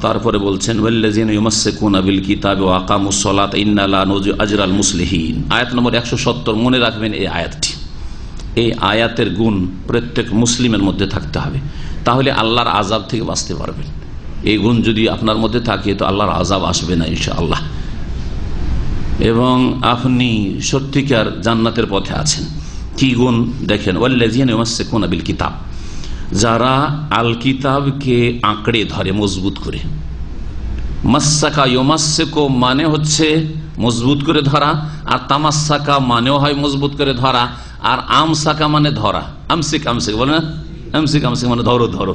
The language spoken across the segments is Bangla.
তারপরে বলছেন মনে রাখবেন এই আয়াতটি। এই আয়াতের গুণ প্রত্যেক মুসলিমের মধ্যে থাকতে হবে। তাহলে আল্লাহর আজাব থেকে বাঁচতে পারবেন। এই গুণ যদি আপনার মধ্যে থাকে, তো আল্লাহর আজাব আসবে না ইনশা আল্লাহ এবং আপনি সত্যিকার জান্নাতের পথে আছেন। কি গুণ? দেখেন ওয়াল্লাজিয়ান বিল কিতাব। যারা আল কিতাবকে আঁকড়ে ধরে, মজবুত করে। মাসাকা ইমাসেকো মানে হচ্ছে মজবুত করে ধরা, আর তামাসাকা মানেও হয় মজবুত করে ধরা, আর আমসাকা মানে ধরা। আমসিক আমসিক, বলে না? আমসিক আমসিক মানে ধরো ধরো।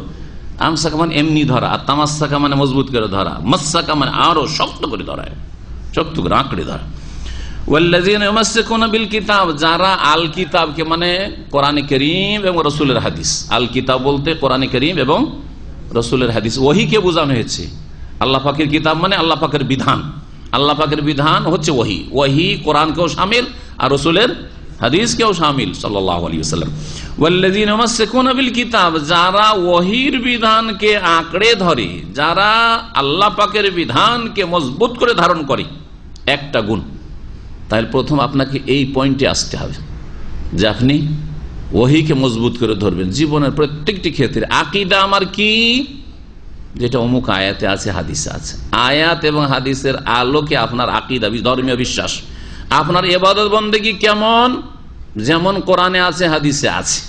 আমসাকা মানে এমনি ধরা, আর তামাসাকা মানে মজবুত করে ধরা। মাসাকা মানে আরও শক্ত করে ধরা। শক্ত করে আঁকড়ে ধরা। কিতাব যারা আল কিতাবকে মানে কোরআন করিম এবং রসুলের হাদিস। আল কিতাব বলতে কোরআন করিম এবং রসুলের হাদিস। ওহিকে বোঝানো হয়েছে। আল্লাহ পাকের কিতাব মানে আল্লাহ পাকের বিধান। আল্লাহ পাকের বিধান হচ্ছে ওহি। ওহি কোরআনকেও সামিল আর রসুলের হাদিসকেও সামিল সাল্লাহ আলী সাল্লাম কিতাব যারা ওহির বিধানকে আঁকড়ে ধরে, যারা আল্লাহ পাকের বিধানকে মজবুত করে ধারণ করে। একটা গুণ। তাহলে প্রথম আপনাকে এই পয়েন্টে আসতে হবে, যে আপনি ওহিকে মজবুত করে ধরবেন। জীবনের প্রত্যেকটি ক্ষেত্রে আকিদা আমার কি? যেটা অমুক আয়াতে আছে, হাদিসে আছে। আয়াত এবং হাদিসের আলোকে আপনার আকিদা, ধর্মীয় বিশ্বাস। আপনার এবাদত বন্দে কেমন? যেমন কোরআনে আছে, হাদিসে আছে,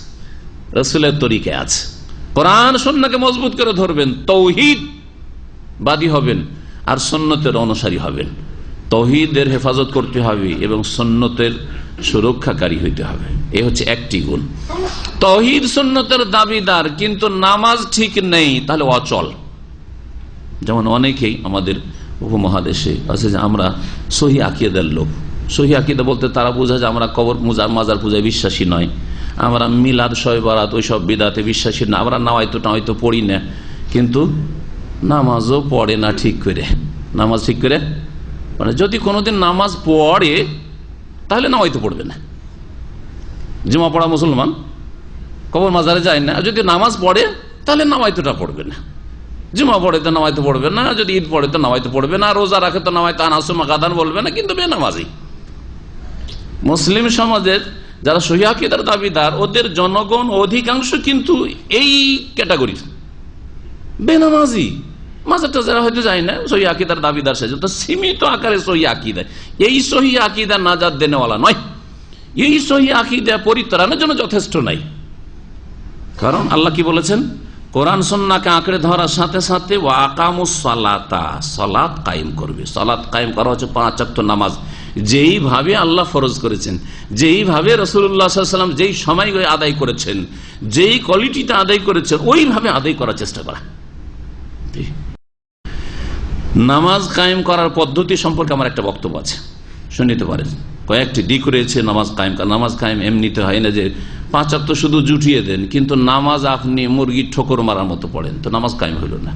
রসুলের তরিকে আছে। কোরআন সন্ন্যকে মজবুত করে ধরবেন, তৌহিদ বাদী হবেন, আর সন্ন্যতের অনুসারী হবেন। তহিদের হেফাজত করতে হবে এবং সন্ন্যতের সুরক্ষাকারী হইতে হবে। এ হচ্ছে একটি গুণ। তহিদ সন্ন্যতের দাবিদার, কিন্তু নামাজ ঠিক নেই, তাহলে অচল। যেমন অনেকেই আমাদের উপমহাদেশে আছে যে আমরা সহি আকিয়াদের লোক। সহি আকিদা বলতে তারা বোঝা যে আমরা কবর মুজার মাজার পূজায় বিশ্বাসী নয়। আমরা মিলাদ শয় বারাত ওই সব বিদাতে বিশ্বাসী না। আমরা না হয়তো না হয়তো পড়ি না। কিন্তু নামাজও পড়ে না ঠিক করে। নামাজ ঠিক করে মানে যদি কোনোদিন নামাজ পড়ে, তাহলে নামাইতে পড়বে না। জমা পড়া মুসলমান, কবর মাজারে যায় না। যদি নামাজ পড়ে, তাহলে নামাইতোটা পড়বে না। জুমা পড়ে তো নামাইতে পড়বে না, যদি ঈদ পড়ে তো নামাইতে পড়বে না, রোজা রাখে তো নামাইতে আনাসমা গাদান বলবে না, কিন্তু বেনামাজি। মুসলিম সমাজের যারা সহিদার দাবিদার, ওদের জনগণ অধিকাংশ কিন্তু এই ক্যাটাগরির। বেনামাজি। মাজারটা যারা হয়তো যায় না, সহি আকিদার দাবিদার সে সীমিত আকারে সহি আকিদা এই সহি আকিদা নাজাদ দেনেওয়ালা নয়। এই সহি আকিদা পরিত্রাণের জন্য যথেষ্ট নাই। কারণ আল্লাহ কি বলেছেন? কোরআন সন্নাকে আঁকড়ে ধরার সাথে সাথে সলাতা সলাৎ কায়েম করবে। সলাৎ কায়েম করা হচ্ছে পাঁচ নামাজ। যেইভাবে আল্লাহ ফরজ করেছেন, যেইভাবে রসুল্লাহাম যেই সময় আদায় করেছেন, যেই কোয়ালিটিতে আদায় করেছেন, ওইভাবে আদায় করার চেষ্টা করা। নামাজ কায়েম করার পদ্ধতি সম্পর্কে আমার একটা বক্তব্য আছে। শুনিতে পারেন। কয়েকটি দিক রয়েছে নামাজ কায়েম নামাজ কায়েম এমনিতে হয় না যে পাঁচ শুধু জুটিয়ে দেন, কিন্তু নামাজ আপনি মুরগির ঠোকর মারার মতো পড়েন, তো নামাজ কায়েম হইল না।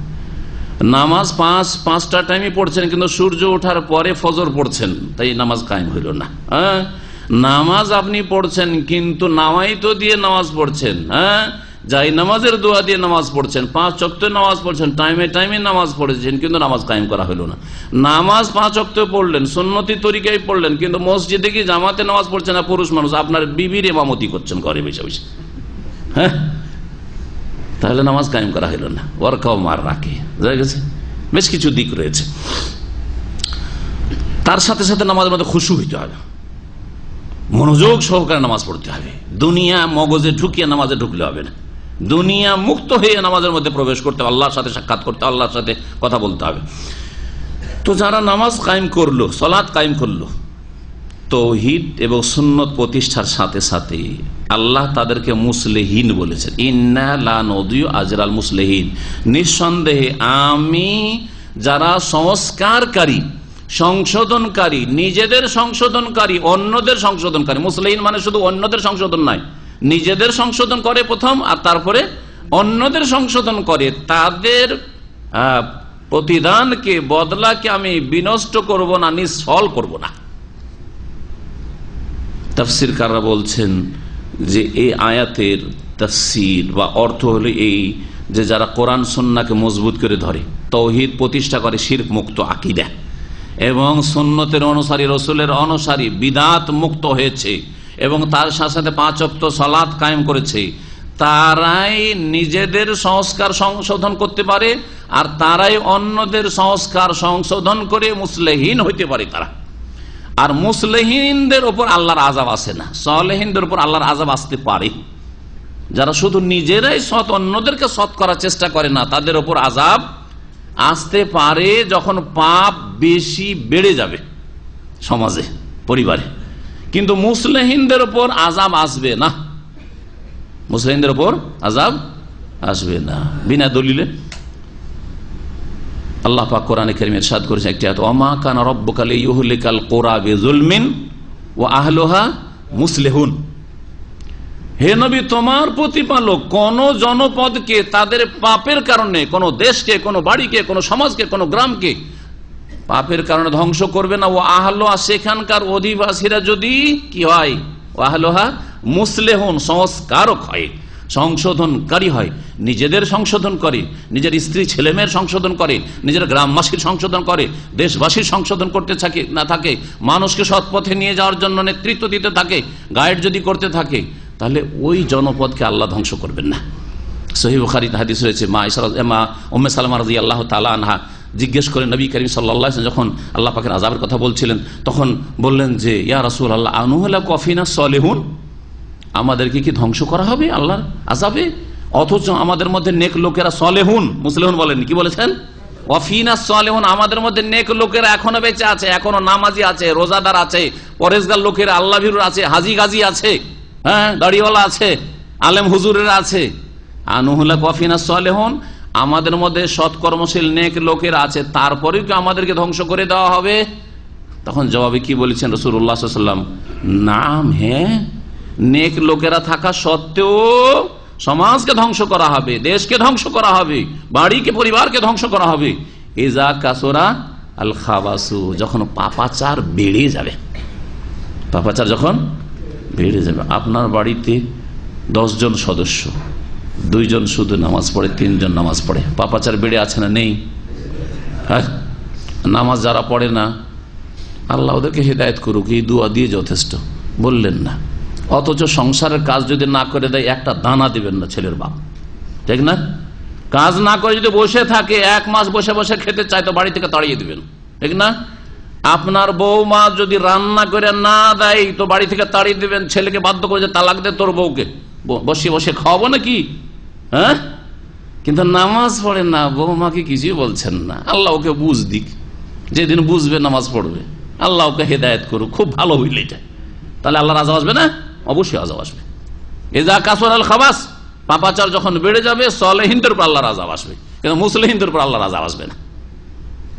নামাজ পাঁচ, পাঁচটা টাইমে পড়ছেন, কিন্তু সূর্য ওঠার পরে ফজর পড়ছেন, তাই নামাজ কায়েম হইল না। হ্যাঁ? নামাজ আপনি পড়ছেন, কিন্তু নামাই তো দিয়ে নামাজ পড়ছেন হ্যাঁ? যাই নামাজের দোয়া দিয়ে নামাজ পড়ছেন, পাঁচ চক্ত নামাজ পড়ছেন, টাইমে টাইমে নামাজ পড়েছেন, কিন্তু নামাজ কায়েম করা হলো না। নামাজ পাঁচ অক্ত পড়লেন সন্ন্যতি তরিকায় পড়লেন, কিন্তু মসজিদে কি জামাতে নামাজ পড়ছেন না পুরুষ মানুষ? আপনার বিবির এমামতি করছেন ঘরে বসে বসে। হ্যাঁ? তাহলে নামাজ কায়েম করা হলো না। ওয়ার্কাও মার রাখে। বুঝা গেছে? বেশ কিছু দিক রয়েছে। তার সাথে সাথে নামাজের মধ্যে খুশু হইতে হবে। মনোযোগ সহকারে নামাজ পড়তে হবে। দুনিয়া মগজে ঢুকিয়ে নামাজে ঢুকলে হবে না। দুনিয়া মুক্ত হয়ে নামাজের মধ্যে প্রবেশ করতে আল্লাহর সাথে সাক্ষাৎ করতে, আল্লাহর সাথে কথা বলতে হবে। তো যারা নামাজ কায়েম করল সলাদ কায়েম করল, তৌহিদ এবং সুন্নত প্রতিষ্ঠার সাথে সাথে আল্লাহ তাদেরকে মুসলেহীন বলেছেন। ইন্না আজরাল মুসলেহীন। নিঃসন্দেহে আমি যারা সংস্কারকারী, সংশোধনকারী, নিজেদের সংশোধনকারী, অন্যদের সংশোধনকারী মুসলিম মানে শুধু অন্যদের সংশোধন নয় নিজেদের সংশোধন করে প্রথম, আর তারপরে অন্যদের সংশোধন করে। তাদের প্রতিদানকে, বদলাকে আমি বিনষ্ট করব না নিঃসল করব না। তফসির কাররা বলছেন যে এই আয়াতের তফসির বা অর্থ হলো এই যে যারা কোরআন সন্নাকে মজবুত করে ধরে, তৌহিদ প্রতিষ্ঠা করে শির্ক মুক্ত আকিদা। এবং সন্ন্যতের অনুসারী, রসুলের অনুসারী বিদাত মুক্ত হয়েছে। এবং তার সাথে সাথে পাঁচ অক্ত সলাৎ কায়েম করেছে। তারাই নিজেদের সংস্কার সংশোধন করতে পারে, আর তারাই অন্যদের সংস্কার সংশোধন করে মুসলেহীন হইতে পারে তারা। আর মুসলেহীনদের ওপর আল্লাহর আজাব আসে না। সলেহীনদের উপর আল্লাহর আজাব আসতে পারে। যারা শুধু নিজেরাই সৎ, অন্যদেরকে সৎ করার চেষ্টা করে না, তাদের ওপর আজাব আসতে পারে যখন পাপ বেশি বেড়ে যাবে সমাজে, পরিবারে। কিন্তু মুসলিমদের ওপর আজাব আসবে না। মুসলিমদের ওপর আজাব আসবে না। বিনা দলিলে। আল্লাহ পাক কোরআনে করিমের সাদ করেছে একটি আয়াত, ওমা কানা রব্বকালে ইউহলিকাল কোরা বেজুলমিন ও আহলোহা মুসলেহুন। হে নবী তোমার প্রতিপালক কোন জনপদকে তাদের পাপের কারণে কোন দেশকে কোন বাড়িকে কোন সমাজকে কোন গ্রামকে পাপের কারণে ধ্বংস করবে না। ও আহলোহা, সেখানকার অধিবাসীরা যদি কি হয়? ও আহলোহা, মুসলেহন, সংস্কারক হয়, সংশোধনকারী হয়, নিজেদের সংশোধন করে, নিজের স্ত্রী ছেলেমেয়ের সংশোধন করে, নিজের গ্রামবাসীর সংশোধন করে, দেশবাসীর সংশোধন করতে থাকে, না থাকে, মানুষকে সৎ পথে নিয়ে যাওয়ার জন্য নেতৃত্ব দিতে থাকে, গাইড যদি করতে থাকে, তাহলে ওই জনপদকে আল্লাহ ধ্বংস করবেন না। সহি বুখারি হাদিস রয়েছে, মা ইসরা মা ওম্মে সালামা রাজি আল্লাহ তালা আনহা জিজ্ঞেস করেন নবী করিম সাল্লাহ যখন আল্লাহ পাকের আজাবের কথা বলছিলেন, তখন বললেন যে, ইয়া রাসুল আল্লাহ আনুহলা কফিনা সলেহুন? আমাদেরকে কি ধ্বংস করা হবে আল্লাহর আজাবে অথচ আমাদের মধ্যে নেক লোকেরা সলেহুন। মুসলেহুন বলেন কি বলেছেন? আমাদের মধ্যে নেক লোকেরা এখনও বেঁচে আছে, এখনও নামাজি আছে, রোজাদার আছে পরেশগার লোকেরা, আল্লাহ আছে, হাজি গাজি আছে হ্যাঁ দাড়িওয়ালা আছে, আলেম হুজুরের আছে। আনুহুল্লা কফিনা সলেহন? আমাদের মধ্যে সৎকর্মশীল নেক লোকের আছে, তারপরেও কি আমাদেরকে ধ্বংস করে দেওয়া হবে? তখন জবাবে কি বলেছেন রসুল্লাহ সাল্লাম নাম হ্যাঁ নেক লোকেরা থাকা সত্ত্বেও সমাজকে ধ্বংস করা হবে, দেশকে ধ্বংস করা হবে, বাড়িকে, পরিবারকে ধ্বংস করা হবে। এজা কাসোরা আল খাবাসু যখন পাপাচার বেড়ে যাবে। পাপাচার যখন বেড়ে যাবে। আপনার বাড়িতে দশজন সদস্য দুইজন শুধু নামাজ পড়ে, তিনজন নামাজ পড়ে। পাপাচার বেড়ে আছে না নেই? হ্যাঁ? নামাজ যারা পড়ে না, আল্লাহ ওদেরকে হেদায়ত করুক, এই দুয়া দিয়ে যথেষ্ট। বললেন না। অথচ সংসারের কাজ যদি না করে দেয়, একটা দানা দিবেন না ছেলের বাপ। ঠিক না? কাজ না করে যদি বসে থাকে, এক মাস বসে বসে খেতে চায়, তো বাড়ি থেকে তাড়িয়ে দিবেন। ঠিক না? আপনার বৌমা যদি রান্না করে না দেয়, তো বাড়ি থেকে তাড়িয়ে দিবেন। ছেলেকে বাধ্য করে যে তালাক দে তোর বউকে। বসে বসে খাওয়াবো নাকি? হ্যাঁ? কিন্তু নামাজ পড়ে না, বৌমাকে কিছুই বলছেন না। আল্লাহ ওকে বুঝ দিক। যেদিন বুঝবে নামাজ পড়বে। আল্লাহ ওকে হেদায়ত করুক। খুব ভালো হইলে এটা। তাহলে আল্লাহর আজাব আসবে না? অবশ্যই আজাব আসবে। এজা কাসর আল খাবাস, পাপাচার যখন বেড়ে যাবে, সলেহিনদের উপর আল্লাহর আজাব আসবে। কিন্তু মুসলিহিনদের উপর আল্লাহর আজাব আসবে না।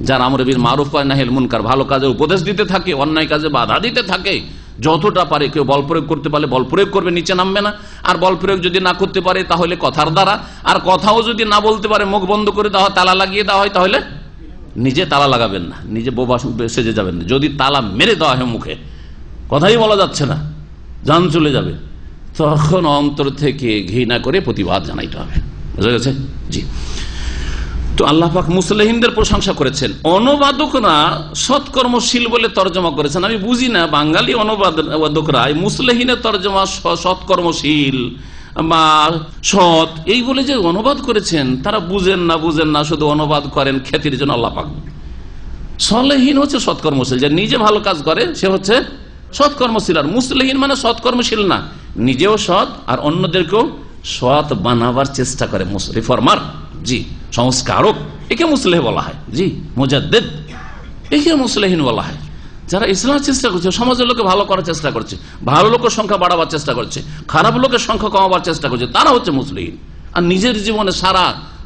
যারা আমর বীর মারুফ করে নাহিল মুনকার, ভালো কাজে উপদেশ দিতে থাকে, অন্যায় কাজে বাধা দিতে থাকে যতটা পারে কেউ বল প্রয়োগ করতে পারলে বল প্রয়োগ করবে, নিচে নামবে না। আর বল প্রয়োগ যদি না করতে পারে, তাহলে কথার দ্বারা। আর কথাও যদি না বলতে পারে, মুখ বন্ধ করে দেওয়া হয়, তালা লাগিয়ে দেওয়া হয়, তাহলে নিজে তালা লাগাবেন না। নিজে বোবা সেজে যাবেন না। যদি তালা মেরে দেওয়া হয় মুখে, কথাই বলা যাচ্ছে না। যান চলে যাবে। তখন অন্তর থেকে ঘৃণা করে প্রতিবাদ জানাইতে হবে। বুঝা গেছে? জি। তো আল্লাহ পাক প্রশংসা করেছেন। অনুবাদকরা সৎকর্মশীল বলে তর্জমা করেছেন। আমি বুঝি না, বাঙালি অনুবাদকরা মুসলিহিনের তর্জমা সৎকর্মশীল বা সৎ, এই বলে যে অনুবাদ করেছেন, তারা বুঝেন না বুঝেন না, শুধু অনুবাদ করেন খ্যাতির জন্য আল্লাহ পাক। সলেহীন হচ্ছে সৎকর্মশীল, যে নিজে ভালো কাজ করে, সে হচ্ছে সৎকর্মশীল। আর মুসলিহীন মানে সৎকর্মশীল না, নিজেও সৎ আর অন্যদেরকেও সৎ বানাবার চেষ্টা করে রিফর্মার জি। সংস্কারক, একে মুসলেহ বলা হয়। জি, মুজাদ্দেদ, একে মুসলেহীন বলা হয়। যারা ইসলামের চেষ্টা করছে, সমাজের লোকে ভালো করার চেষ্টা করছে, ভালো লোকের সংখ্যা বাড়াবার চেষ্টা করছে, খারাপ লোকের সংখ্যা কমাবার চেষ্টা করছে, তারা হচ্ছে মুসলিহীন। আর নিজের জীবনে সারা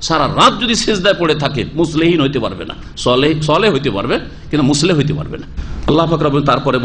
সারা রাত যদি শেষদায় পড়ে থাকে, মুসলেহীন হইতে পারবে না। সলে সলে হইতে পারবে, কিন্তু মুসলে হইতে পারবে না। আল্লাহ ফাকর তারপরে